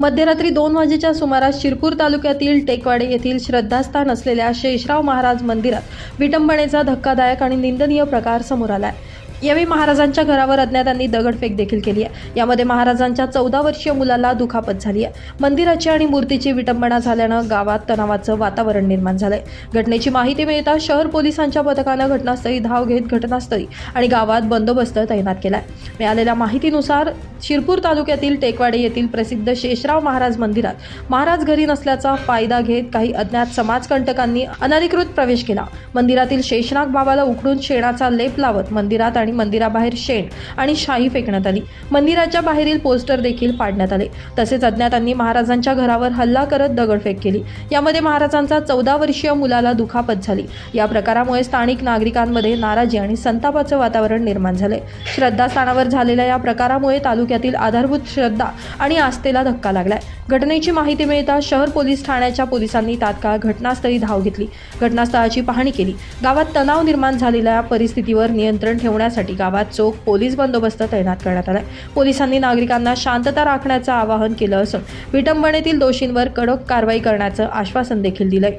मध्यरात्री दोन वाजेच्या सुमारास शिरपूर तालुक्यातील टेकवाडे येथील श्रद्धास्थान असलेल्या शेषराव महाराज मंदिरात विटंबनेचा धक्कादायक आणि निंदनीय प्रकार समोर आला आहे यावेळी महाराजांच्या घरावर अज्ञातांनी दगडफेक देखील केली आहे. यामध्ये महाराजांच्या चौदा वर्षीय मुलाला दुखापत झाली आहे. मंदिराची आणि मूर्तीची विटंबना झाल्यानं गावात तणावाचं वातावरण निर्माण झालंय. घटनेची माहिती मिळता शहर पोलिसांच्या पथकानं घटनास्थळी धाव घेत घटनास्थळी आणि गावात बंदोबस्त तैनात केलाय. मिळालेल्या माहितीनुसार शिरपूर तालुक्यातील टेकवाडे येथील प्रसिद्ध शेषराव महाराज मंदिरात महाराज घरी नसल्याचा फायदा घेत काही अज्ञात समाजकंटकांनी अनधिकृत प्रवेश केला. मंदिरातील शेषनाग बाबाला उकडून शेणाचा लेप लावत मंदिरात आणि मंदिराबाहेर शेण आणि शाही फेकण्यात आली. मंदिराच्या बाहेरील पोस्टर देखील पाडण्यात आले. तसेच अज्ञातांनी महाराजांच्या घरावर हल्ला करत दगडफेक केली. यामध्ये महाराजांचा चौदा वर्षीय मुलाला दुखापत झाली. या प्रकारामुळे स्थानिक नागरिकांमध्ये नाराजी आणि संतापाचं वातावरण निर्माण झाले. श्रद्धास्थानावर झालेल्या या प्रकारामुळे तालुक्यातील आधारभूत श्रद्धा आणि आस्थेला धक्का लागलाय. घटनेची माहिती मिळताच शहर पोलीस ठाण्याच्या पोलिसांनी तात्काळ घटनास्थळी धाव घेतली. घटनास्थळाची पाहणी केली. गावात तणाव निर्माण झालेल्या परिस्थितीवर नियंत्रण ठेवण्यासाठी गावात चोख पोलीस बंदोबस्त तैनात करण्यात आलाय. पोलिसांनी नागरिकांना शांतता राखण्याचं आवाहन केलं असून विटंबनेतील दोषींवर कडक कारवाई करण्याचं आश्वासन देखील दिलंय.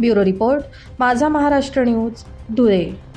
Bureau report Majha Maharashtra news Dhule.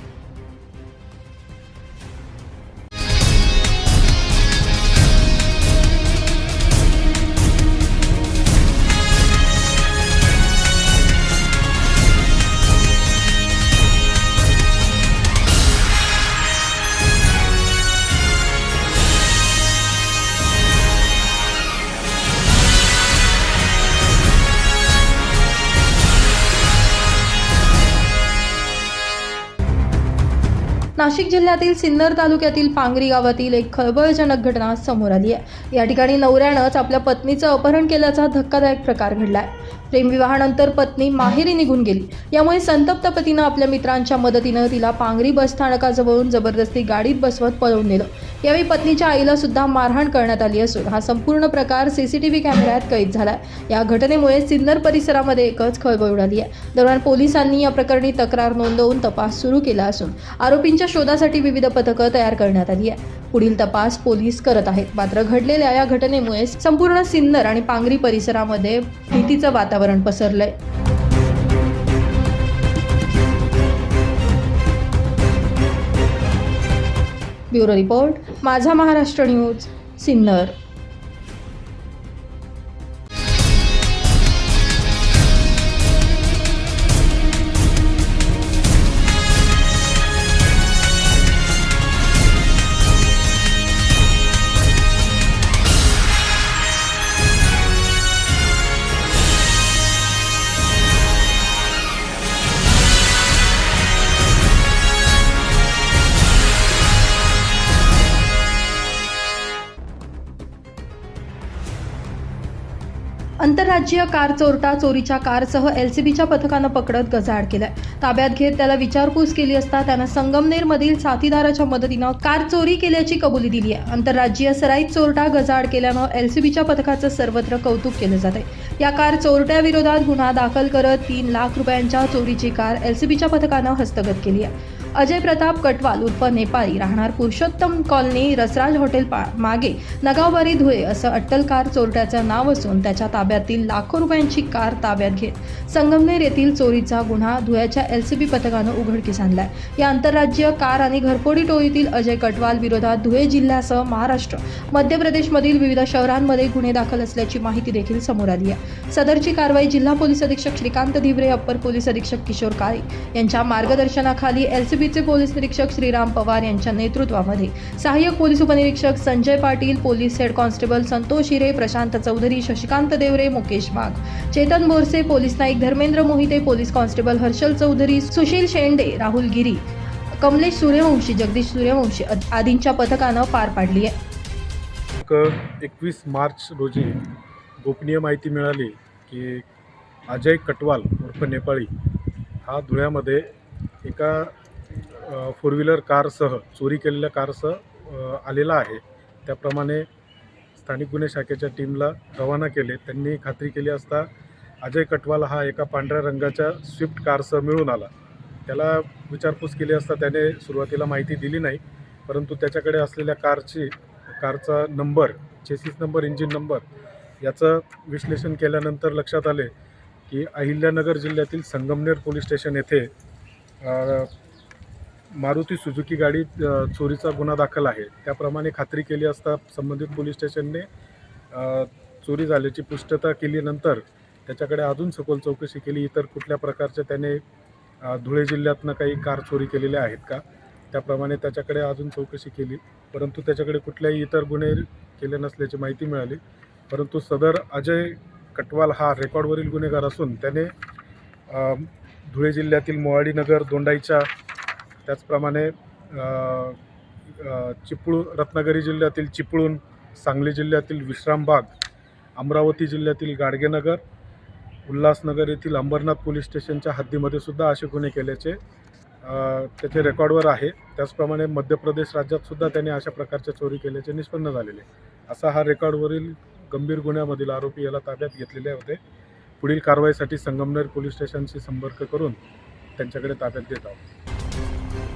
Nashik जिल्ह्यातील सिन्नर तालुक्यातील पांगरी गावातील एक खळबळजनक घटना समोर आली आहे. या ठिकाणी नवऱ्यानंच आपल्या पत्नीचं अपहरण केल्याचा धक्कादायक प्रकार घडला आहे प्रेमविवाहानंतर पत्नी माहेरी निघून गेली. यामुळे संतप्त पतीनं आपल्या मित्रांच्या मदतीनं तिला पांगरी बस स्थानकाजवळून जबरदस्ती गाडीत बसवत पळवून नेलं. यावेळी पत्नीच्या आईला सुद्धा मारहाण करण्यात आली असून हा संपूर्ण प्रकार सीसीटीव्ही कॅमेऱ्यात कैद झाला या घटनेमुळे सिन्नर परिसरामध्ये एकच खळबळ उडाली आहे. दरम्यान पोलिसांनी या प्रकरणी तक्रार नोंदवून तपास सुरू केला असून आरोपींच्या शोधासाठी विविध पथकं तयार करण्यात आली आहे. पुढील तपास पोलीस करत आहेत. मात्र घडलेल्या या घटनेमुळे संपूर्ण सिन्नर आणि पांगरी परिसरामध्ये भीतीचं वातावरण पसरलंय. Bureau report Majha Maharashtra news Sinnar. आंतरराज्यीय कार चोरटा चोरीच्या कारसह एलसीबीच्या पथकानं पकडत गजाआड केलाय. ताब्यात घेत त्याला विचारपूस केली असता त्यानं संगमनेरमधील साथीदाराच्या मदतीनं कार चोरी केल्याची कबुली दिली आहे. आंतरराज्यीय सराईत चोरटा गजाआड केल्यानं एलसीबीच्या पथकाचं सर्वत्र कौतुक केलं जात आहे या कार चोरट्याविरोधात गुन्हा दाखल करत तीन लाख रुपयांच्या चोरीची कार एलसीबीच्या पथकानं हस्तगत केली आहे. अजय प्रताप कटवाल उर्फ नेपाळी राहणार पुरुषोत्तम कॉलनी रसराज हॉटेल पा मागे नगावबारी धुळे असं अट्टल कार चोरट्याचं नाव असून त्याच्या ताब्यातील लाखो रुपयांची कार ताब्यात घेत संगमनेर येथील चोरीचा गुन्हा धुळ्याच्या एलसीबी पथकानं उघडकीस आणलाय. या आंतरराज्यीय कार आणि घरफोडी टोळीतील अजय कटवाल विरोधात धुळे जिल्ह्यासह महाराष्ट्र मध्य प्रदेशमधील विविध शहरांमध्ये गुन्हे दाखल असल्याची माहिती देखील समोर आली आहे. सदरची कारवाई जिल्हा पोलीस अधीक्षक श्रीकांत धिवरे अप्पर पोलीस अधीक्षक किशोर काळे यांच्या मार्गदर्शनाखाली एलसीबीचे पोलीस निरीक्षक श्रीराम पवार यांच्या नेतृत्वामध्ये सहाय्यक पोलीस उपनिरीक्षक Sanjay Patil police head constable Santosh Hire Prashant Chaudhari Shashikant Deore Mukesh Bag Chetan Borse police Naik Dharmendra Mohite police constable Harshal Chaudhari Sushil Shende Rahul Giri Kamlesh Suryavanshi Jagdish Suryavanshi आदींच्या पथकानं पार पाडली आहे. एकवीस मार्च रोजी गोपनीय माहिती मिळाली की अजय कटवाल उर्फ नेपाळी हा धुळ्यामध्ये एका फोर व्हीलर कारसह चोरी केलेल्या कारसह आलेला आहे. त्याप्रमाणे स्थानिक गुन्हे शाखेच्या टीमला रवाना केले. त्यांनी खात्री केली असता अजय कटवाल हा एका पांढऱ्या रंगाच्या स्विफ्ट कारसह मिळून आला. त्याला विचारपूस केली असता त्याने सुरुवातीला माहिती दिली नाही परंतु त्याच्याकडे असलेल्या कारची कारचा number chassis number engine number याचं विश्लेषण केल्यानंतर लक्षात आले की अहिल्यानगर जिल्ह्यातील संगमनेर पोलीस स्टेशन येथे मारुती सुझुकी गाडी चोरीचा गुन्हा दाखल आहे. त्याप्रमाणे खात्री केली असता संबंधित पोलीस स्टेशनने चोरी झाल्याची पुष्टता केल्यानंतर त्याच्याकडे अजून सखोल चौकशी केली. इतर कुठल्या प्रकारच्या त्याने धुळे जिल्ह्यातनं काही कार चोरी केलेल्या आहेत का? त्याप्रमाणे त्याच्याकडे अजून चौकशी केली. परंतु त्याच्याकडे कुठल्याही इतर गुन्हे केले नसल्याची माहिती मिळाली. परंतु सदर अजय कटवाल हा रेकॉर्डवरील गुन्हेगार असून त्याने धुळे जिल्ह्यातील मोवाडीनगर दोंडाईच्या त्याचप्रमाणे चिपळूण रत्नागिरी जिल्ह्यातील चिपळूण सांगली जिल्ह्यातील विश्रामबाग अमरावती जिल्ह्यातील गाडगेनगर उल्हासनगर येथील अंबरनाथ पोलीस स्टेशनच्या हद्दीमध्ये सुद्धा असे गुन्हे केल्याचे त्याचे रेकॉर्डवर आहे. त्याचप्रमाणे मध्य प्रदेश राज्यात सुद्धा त्याने अशा प्रकारच्या चोरी केल्याचे निष्पन्न झालेले असा हा रेकॉर्डवरील गंभीर गुन्ह्यामधील आरोपी याला ताब्यात घेतलेले होते. पुढील कारवाईसाठी संगमनेर पोलीस स्टेशनशी संपर्क करून त्यांच्याकडे ताब्यात देत आहोत.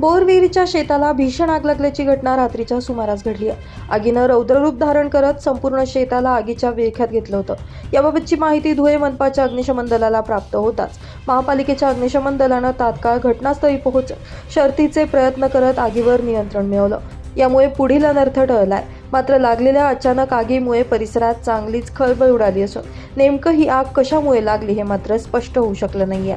बोरविहिरीच्या शेताला भीषण आग लागल्याची घटना रात्रीच्या सुमारास घडली आहे. आगीनं रौद्ररूप धारण करत संपूर्ण शेताला आगीच्या विळख्यात घेतलं होतं. याबाबतची माहिती धुळे मनपाच्या अग्निशमन दलाला प्राप्त होताच. महापालिकेच्या अग्निशमन दलानं तात्काळ घटनास्थळी पोहोच शर्तीचे प्रयत्न करत आगीवर नियंत्रण मिळवलं. यामुळे पुढील अनर्थ टळलाय. मात्र लागलेल्या अचानक आगीमुळे परिसरात चांगलीच खळबळ उडाली असून नेमकं ही आग कशामुळे लागली हे मात्र स्पष्ट होऊ शकलं नाहीये.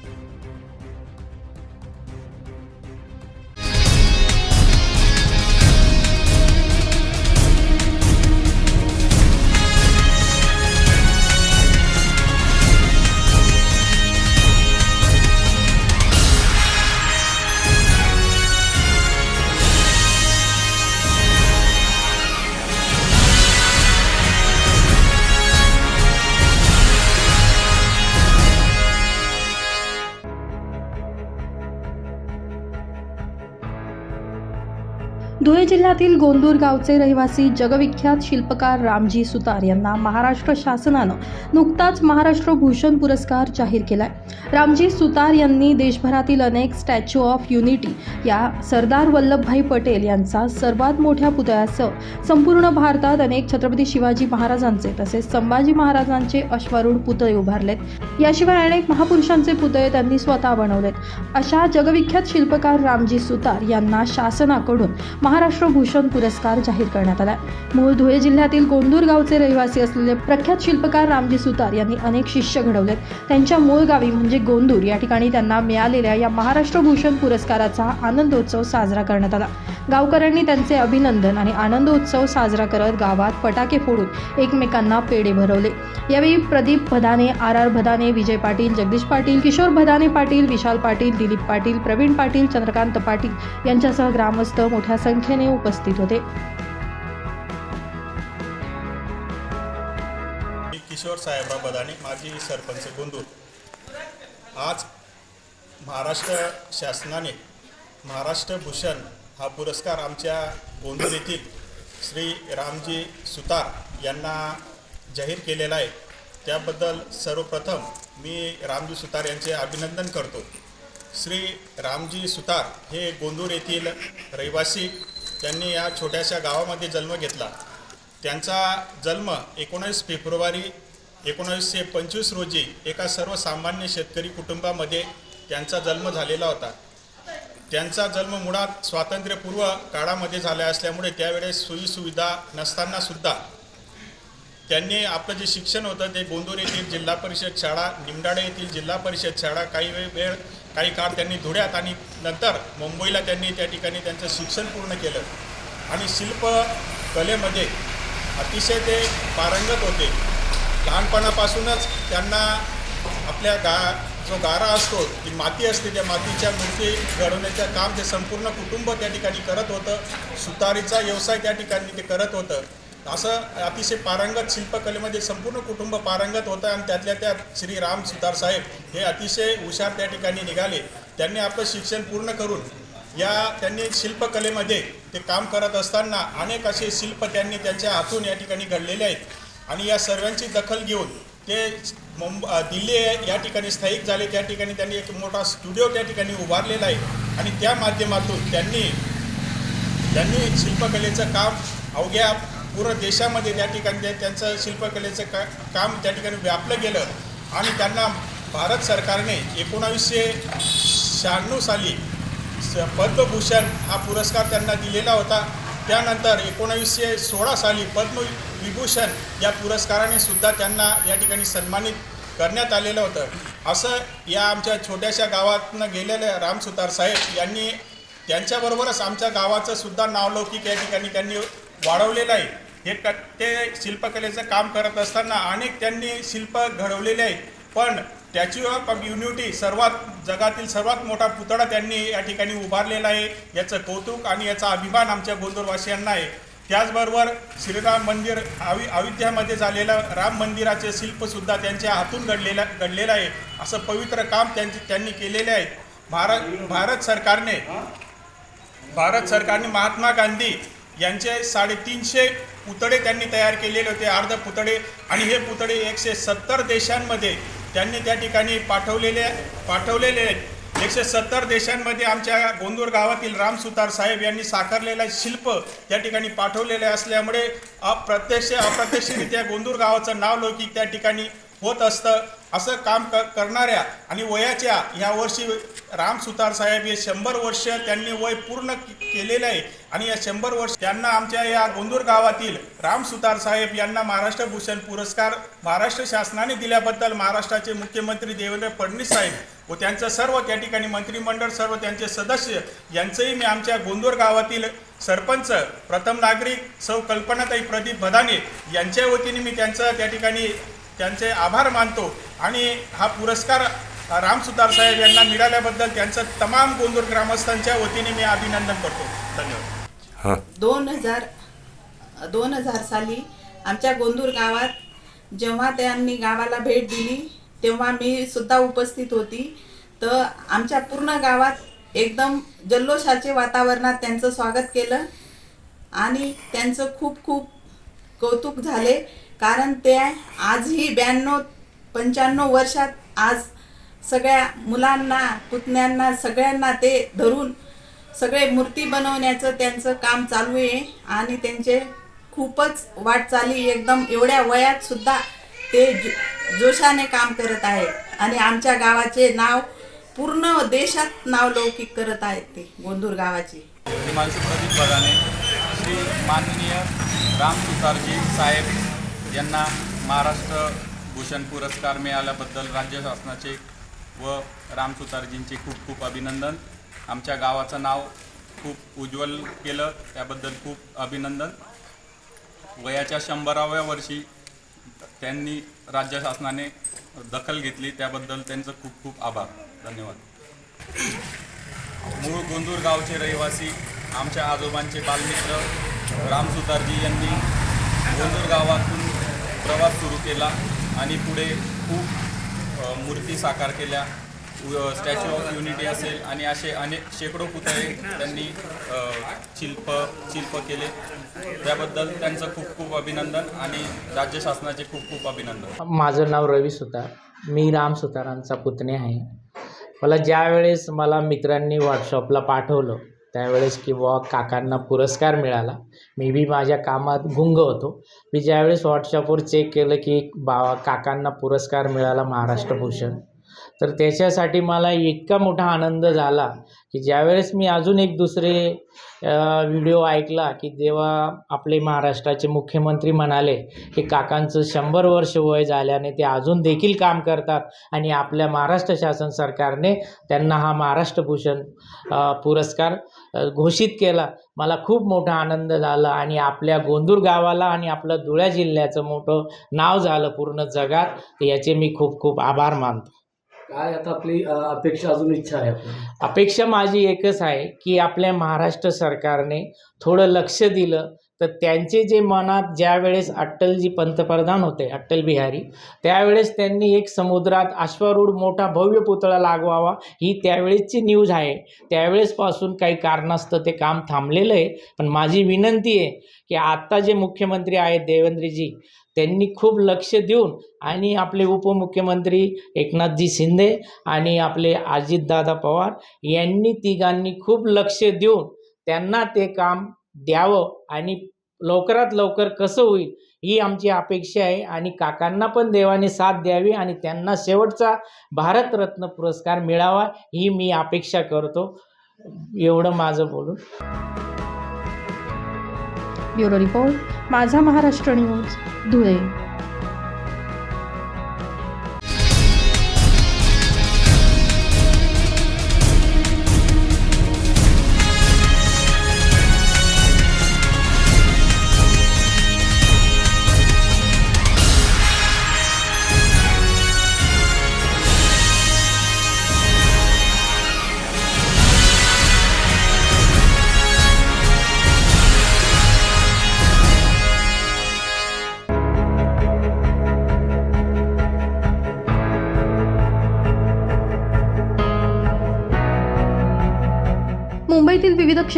धुळे जिल्ह्यातील गोंदूर गावचे रहिवासी जगविख्यात शिल्पकार रामजी सुतार यांना महाराष्ट्र शासनानं नुकताच महाराष्ट्र भूषण पुरस्कार जाहीर केलाय. रामजी सुतार यांनी देशभरातील अनेक स्टॅच्यू ऑफ युनिटी या सरदार वल्लभभाई पटेल यांचा सर्वात मोठ्या पुतळ्यासह संपूर्ण भारतात अनेक छत्रपती शिवाजी महाराजांचे तसेच संभाजी महाराजांचे अश्वारूढ पुतळे उभारलेत. याशिवाय अनेक महापुरुषांचे पुतळे त्यांनी स्वतः बनवलेत. अशा जगविख्यात शिल्पकार रामजी सुतार यांना शासनाकडून महाराष्ट्र भूषण पुरस्कार जाहीर करण्यात आला. मूळ धुळे जिल्ह्यातील गोंदूर गावचे रहिवासी असलेले प्रख्यात शिल्पकार रामजी सुतार यांनी अनेक शिष्य घडवलेत. त्यांच्या मूळ गावी म्हणजे गोंदूर या ठिकाणी त्यांना मिळालेल्या या महाराष्ट्र भूषण पुरस्काराचा आनंदोत्सव साजरा करण्यात आला. गावकऱ्यांनी त्यांचे अभिनंदन आणि आनंदोत्सव साजरा करत गावात फटाके फोडून एकमेकांना पेढे भरवले. यावेळी प्रदीप भदाने आर आर भदाने विजय पाटील जगदीश पाटील किशोर भदाने पाटील विशाल पाटील दिलीप पाटील प्रवीण पाटील चंद्रकांत पाटील यांच्यासह ग्रामस्थ मोठ्या संख्येने उपस्थित होते. मी किशोर साहेबराव बदाने माजी सरपंच गोंदूर. आज महाराष्ट्र शासनाने महाराष्ट्र भूषण हा पुरस्कार आमच्या गोंदूर येथील श्री रामजी सुतार यांना जाहीर केलेला आहे. त्याबद्दल सर्वप्रथम मी रामजी सुतार यांचे अभिनंदन करतो. श्री रामजी सुतार हे गोंदूर येथील रहिवासी त्यांनी या छोट्याशा गावामध्ये जन्म घेतला. त्यांचा जन्म एकोणीस फेब्रुवारी एकोणीसशे पंचवीस रोजी एका सर्वसामान्य शेतकरी कुटुंबामध्ये त्यांचा जन्म झालेला होता. त्यांचा जन्म मुळात स्वातंत्र्यपूर्व काळामध्ये झाला असल्यामुळे त्यावेळेस सोयीसुविधा नसताना सुद्धा त्यांनी आपलं जे शिक्षण होतं ते गोंदूर येथील जिल्हा परिषद शाळा निमडाळे येथील जिल्हा परिषद शाळा काही वेळ वेळ काही काळ त्यांनी धुळ्यात आणि नंतर मुंबईला त्यांनी त्या ठिकाणी त्यांचं शिक्षण पूर्ण केलं. आणि शिल्प कलेमध्ये अतिशय ते पारंगत होते. लहानपणापासूनच त्यांना आपल्या गा जो गारा असतो ती माती असते त्या मातीच्या मूर्ती घडवण्याचं काम ते संपूर्ण कुटुंब त्या ठिकाणी करत होतं. सुतारीचा व्यवसाय त्या ठिकाणी ते करत होतं. असं अतिशय पारंगत शिल्पकलेमध्ये संपूर्ण कुटुंब पारंगत होतं आणि त्यातल्या त्यात श्री राम सुतार साहेब हे अतिशय हुशार त्या ठिकाणी निघाले. त्यांनी आपलं शिक्षण पूर्ण करून या त्यांनी शिल्पकलेमध्ये ते काम करत असताना अनेक असे शिल्प त्यांनी त्यांच्या हातून या ठिकाणी घडलेले आहेत. आणि या सर्वांची दखल घेऊन ते मुंब दिल्ली या ठिकाणी स्थायिक झाले. त्या ठिकाणी त्यांनी एक मोठा स्टुडिओ त्या ठिकाणी उभारलेला आहे. आणि त्या माध्यमातून त्यांनी त्यांनी शिल्पकलेचं काम अवघ्या पूर्ण देशामध्ये त्या ठिकाणी त्यांचं शिल्पकलेचं का काम त्या ठिकाणी व्यापलं गेलं आणि त्यांना भारत सरकारने एकोणावीसशे शहाण्णव साली स- पद्मभूषण हा पुरस्कार त्यांना दिलेला होता. त्यानंतर एकोणावीसशे सोळा साली पद्मविभूषण या पुरस्काराने सुद्धा त्यांना या ठिकाणी सन्मानित करण्यात आलेलं होतं. असं या आमच्या छोट्याशा गावातनं गेलेल्या रामसुतार साहेब यांनी त्यांच्याबरोबरच आमच्या गावाचं सुद्धा नावलौकिक या ठिकाणी त्यांनी वाढवलेलं आहे हे क ते शिल्पकलेचं काम करत असताना अनेक त्यांनी शिल्प घडवलेले आहेत. पण स्टॅच्यू ऑफ युनिटी सर्वात जगातील सर्वात मोठा पुतळा त्यांनी या ठिकाणी उभारलेला आहे. याचं कौतुक आणि याचा अभिमान आमच्या गोंदूरवासियांना आहे. त्याचबरोबर श्रीराम मंदिर अवि अयोध्यामध्ये झालेलं राम मंदिराचे शिल्पसुद्धा त्यांच्या हातून घडलेलं घडलेलं आहे. असं पवित्र काम त्यांचे त्यांनी केलेले आहे. भारत भारत सरकारने भारत सरकारने महात्मा गांधी यांचे साडेतीनशे पुतळे त्यांनी तयार केलेले होते अर्ध पुतळे. आणि हे पुतळे एकशे सत्तर देशांमध्ये त्यांनी त्या ठिकाणी पाठवलेले पाठवलेले आहेत. एकशे सत्तर देशांमध्ये आमच्या गोंदूर गावातील रामसुतार साहेब यांनी साकारलेला शिल्प त्या ठिकाणी पाठवलेले असल्यामुळे अप्रत्यक्ष अप्रत्यक्षरित्या गोंदूर गावाचं नाव लौकिक त्या ठिकाणी होत असतं. असं काम क करणाऱ्या आणि वयाच्या ह्या वर्षी राम सुतार साहेब हे शंभर वर्ष त्यांनी वय पूर्ण केलेलं आहे. आणि या शंभर वर्ष त्यांना आमच्या या गोंदूर गावातील राम सुतार साहेब यांना महाराष्ट्र भूषण पुरस्कार महाराष्ट्र शासनाने दिल्याबद्दल महाराष्ट्राचे मुख्यमंत्री देवेंद्र फडणवीस साहेब व त्यांचं सर्व त्या ठिकाणी मंत्रिमंडळ सर्व त्यांचे सदस्य यांचंही मी आमच्या गोंदूर गावातील सरपंच प्रथम नागरिक सौ कल्पनाताई प्रदीप भदाने यांच्या वतीने मी त्यांचं त्या ठिकाणी त्यांचे आभार मानतो. आणि हा पुरस्कार राम सुतार साहेब यांना मिळाल्याबद्दल त्यांचं तमाम गोंदूर ग्रामस्थांच्या वतीने मी अभिनंदन करतो. धन्यवाद. हां. दोन हजार दोन हजार साली आमच्या गोंदूर गावात जेव्हा त्यांनी गावाला भेट दिली तेव्हा मी सुद्धा उपस्थित होती. तर आमच्या पूर्ण गावात एकदम जल्लोषाचे वातावरणात त्यांचं स्वागत केलं आणि त्यांचं खूप खूप कौतुक झाले. कारण ते आजही ब्याण्णव पंच्याण्णव वर्षात आज सगळ्या मुलांना पुतण्यांना सगळ्यांना ते धरून सगळे मूर्ती बनवण्याचं त्यांचं काम चालू आहे आणि त्यांचे खूपच वाटचाली एकदम एवढ्या वयात सुद्धा ते जो- जोशाने काम करत आहेत. आणि आमच्या गावाचे नाव पूर्ण देशात नाव लौकिक करत आहेत ते गोंदूर गावाचे. हिमांशू प्रदीप बदाने श्री माननीय राम सुतारजी साहेब यांना महाराष्ट्र भूषण पुरस्कार मिळाल्याबद्दल राज्य शासनाचे व राम सुतारजींचे खूप खूप अभिनंदन. आमच्या गावाचं नाव खूप उज्ज्वल केलं त्याबद्दल खूप अभिनंदन. वयाच्या शंभराव्या वर्षी त्यांनी राज्य शासनाने दखल घेतली त्याबद्दल त्यांचं खूप खूप आभार. धन्यवाद. मूळ गोंदूर गावचे रहिवासी आमच्या आजोबांचे बालमित्र राम सुतारजी यांनी गोंदूर गावातून प्रवास सुरू केला आणि पुढे खूप मूर्ती साकार केल्या. स्टॅच्यू ऑफ युनिटी असेल आणि असे अनेक शेकडो पुतळे त्यांनी शिल्प शिल्प केले. त्याबद्दल त्यांचं खूप खूप अभिनंदन आणि राज्य शासनाचे खूप खूप अभिनंदन. माझं नाव रवी सुतार. मी राम सुतारांचा पुतणे आहे. मला ज्यावेळेस मला मित्रांनी व्हॉट्सअपला पाठवलं त्यावेळेस की बुवा काकांना पुरस्कार मिळाला. मी बी माझ्या कामात गुंग होतो. मी ज्यावेळेस व्हॉट्सअपवर चेक केलं की बा काकांना पुरस्कार मिळाला महाराष्ट्र भूषण. तर त्याच्यासाठी मला इतका मोठा आनंद झाला की ज्यावेळेस मी अजून एक दुसरे व्हिडिओ ऐकला की जेव्हा आपले महाराष्ट्राचे मुख्यमंत्री म्हणाले की काकांचं शंभर वर्ष वय झाल्याने ते अजून देखील काम करतात आणि आपल्या महाराष्ट्र शासन सरकारने त्यांना हा महाराष्ट्रभूषण पुरस्कार घोषित केला. मला खूप मोठा आनंद झाला आणि आपल्या गोंदूर गावाला आणि आपलं धुळ्या जिल्ह्याचं मोठं नाव झालं पूर्ण जगात. याचे मी खूप खूप आभार मानतो. काय आता आपली अपेक्षा अजून इच्छा आहे अपेक्षा माझी एकच आहे की आपल्या महाराष्ट्र सरकारने थोडं लक्ष दिलं तर त्यांचे जे मनात ज्यावेळेस अट्टलजी पंतप्रधान होते अट्टल बिहारी त्यावेळेस त्यांनी एक समुद्रात अश्वारूढ मोठा भव्य पुतळा लागवावा ही त्यावेळेसची न्यूज आहे. त्यावेळेसपासून काही कारणास्तव ते काम थांबलेलं आहे. पण माझी विनंती आहे की आत्ता जे मुख्यमंत्री आहेत देवेंद्रजी त्यांनी खूप लक्ष देऊन आणि आपले उपमुख्यमंत्री एकनाथजी शिंदे आणि आपले अजितदादा पवार यांनी तिघांनी खूप लक्ष देऊन त्यांना ते काम द्यावं आणि लवकरात लवकर कसं होईल ही आमची अपेक्षा आहे. आणि काकांना पण देवाने साथ द्यावी आणि त्यांना शेवटचा भारतरत्न पुरस्कार मिळावा ही मी अपेक्षा करतो. एवढं माझं बोलून. Bureau report Majha Maharashtra news Dhule.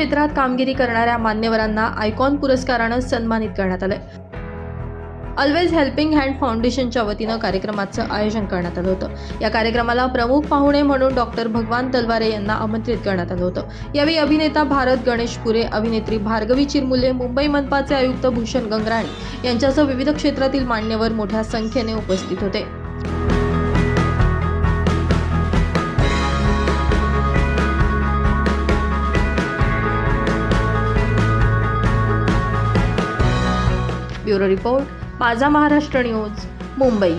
क्षेत्रात कामगिरी करणाऱ्या मान्यवरांना आयकॉन पुरस्कारानं सन्मानित करण्यात आलं ऑलवेज हेल्पिंग हँड फाउंडेशनच्या वतीनं कार्यक्रमाचं आयोजन करण्यात आलं होतं. या कार्यक्रमाला प्रमुख पाहुणे म्हणून डॉक्टर भगवान तलवारे यांना आमंत्रित करण्यात आलं होतं. यावेळी अभिनेता भारत गणेश पुरे अभिनेत्री भार्गवी चिरमुले मुंबई मनपाचे आयुक्त भूषण गंगराणी यांच्यासह विविध क्षेत्रातील मान्यवर मोठ्या संख्येने उपस्थित होते. Bureau report Majha Maharashtra news Mumbai.